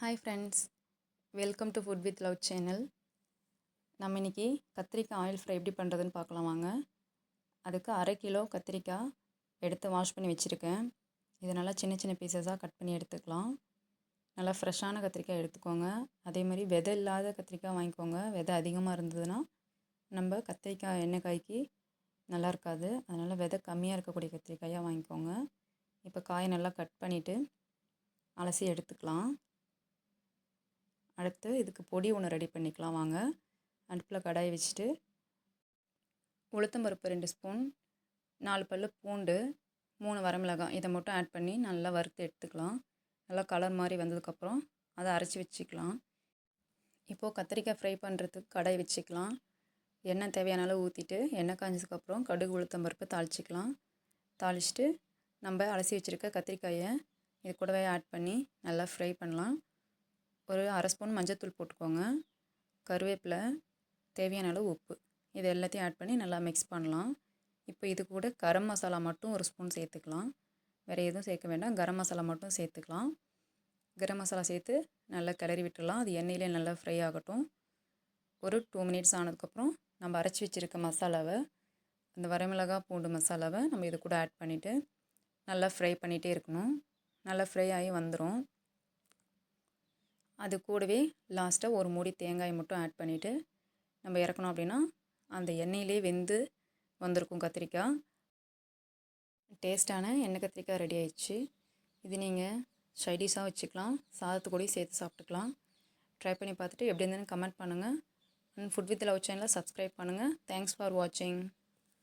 Hi friends welcome to food with love channel நம்ம இன்றைக்கி கத்திரிக்காய் ஆயில் ஃப்ரை எப்படி பண்ணுறதுன்னு பார்க்கலாம் வாங்க. அதுக்கு அரை கிலோ கத்திரிக்காய் எடுத்து வாஷ் பண்ணி வச்சுருக்கேன். இதை நல்லா சின்ன சின்ன பீசஸாக கட் பண்ணி எடுத்துக்கலாம். நல்லா ஃப்ரெஷ்ஷான கத்திரிக்காய் எடுத்துக்கோங்க. அதே மாதிரி விதை இல்லாத கத்திரிக்காய் வாங்கிக்கோங்க. விதை அதிகமாக இருந்ததுன்னா நம்ம கத்திரிக்காய் எண்ணெய் காய்க்கு நல்லா இருக்காது. அதனால் விதை கம்மியாக இருக்கக்கூடிய கத்திரிக்காயாக வாங்கிக்கோங்க. இப்போ காயை நல்லா கட் பண்ணிவிட்டு அலசி எடுத்துக்கலாம். அடுத்து இதுக்கு பொடி ஒன்று ரெடி பண்ணிக்கலாம் வாங்க. அடுப்பில் கடாயை வச்சுட்டு உளுத்தம்பருப்பு ரெண்டு ஸ்பூன் நாலு பல் பூண்டு மூணு வரமிளகாய் இதை மட்டும் ஆட் பண்ணி நல்லா வறுத்து எடுத்துக்கலாம். நல்லா கலர் மாதிரி வந்ததுக்கப்புறம் அதை அரைச்சி வச்சுக்கலாம். இப்போது கத்திரிக்காய் ஃப்ரை பண்ணுறதுக்கு கடாய் வச்சுக்கலாம். எண்ணெய் தேவையான அளவு ஊற்றிட்டு எண்ணெய் காய்ஞ்சதுக்கப்புறம் கடுகு உளுத்தம்பருப்பு தாளிச்சிக்கலாம். தாளிச்சிட்டு நம்ம அலசி வச்சுருக்க கத்திரிக்காயை இது கூடவே ஆட் பண்ணி நல்லா ஃப்ரை பண்ணலாம். ஒரு அரை ஸ்பூன் மஞ்சத்தூள் போட்டுக்கோங்க. கருவேப்பிலை தேவையான அளவு உப்பு. இது எல்லாத்தையும் ஆட் பண்ணி நல்லா மிக்ஸ் பண்ணலாம். இப்போ இது கூட கரம் மசாலா மட்டும் ஒரு ஸ்பூன் சேர்த்துக்கலாம். வேறு எதுவும் சேர்க்க வேண்டாம். கரம் மசாலா மட்டும் சேர்த்துக்கலாம். கரம் மசாலா சேர்த்து நல்லா கிளறி விட்டுடலாம். அது எண்ணெயிலே நல்லா ஃப்ரை ஆகட்டும். ஒரு டூ மினிட்ஸ் ஆனதுக்கப்புறம் நம்ம அரைச்சி வச்சுருக்க மசாலாவை அந்த வரமிளகா பூண்டு மசாலாவை நம்ம இது கூட ஆட் பண்ணிவிட்டு நல்லா ஃப்ரை பண்ணிகிட்டே இருக்கணும். நல்லா ஃப்ரை ஆகி வந்துடும் அது கூடவே லாஸ்ட்டாக ஒரு மூடி தேங்காய் மட்டும் ஆட் பண்ணிவிட்டு நம்ம இறக்கணும் அப்படின்னா அந்த எண்ணெயிலே வெந்து வந்திருக்கும் கத்திரிக்காய். டேஸ்ட்டான எண்ணெய் கத்திரிக்காய் ரெடி ஆயிடுச்சு. இது நீங்கள் சைடிஷாக வச்சுக்கலாம். சாதத்து சேர்த்து சாப்பிட்டுக்கலாம். ட்ரை பண்ணி பார்த்துட்டு எப்படி இருந்ததுன்னு கமெண்ட் பண்ணுங்கள் அண்ட் ஃபுட் வித் லவ் சேனலில் சப்ஸ்கிரைப் பண்ணுங்கள் தேங்க்ஸ் ஃபார் வாட்சிங்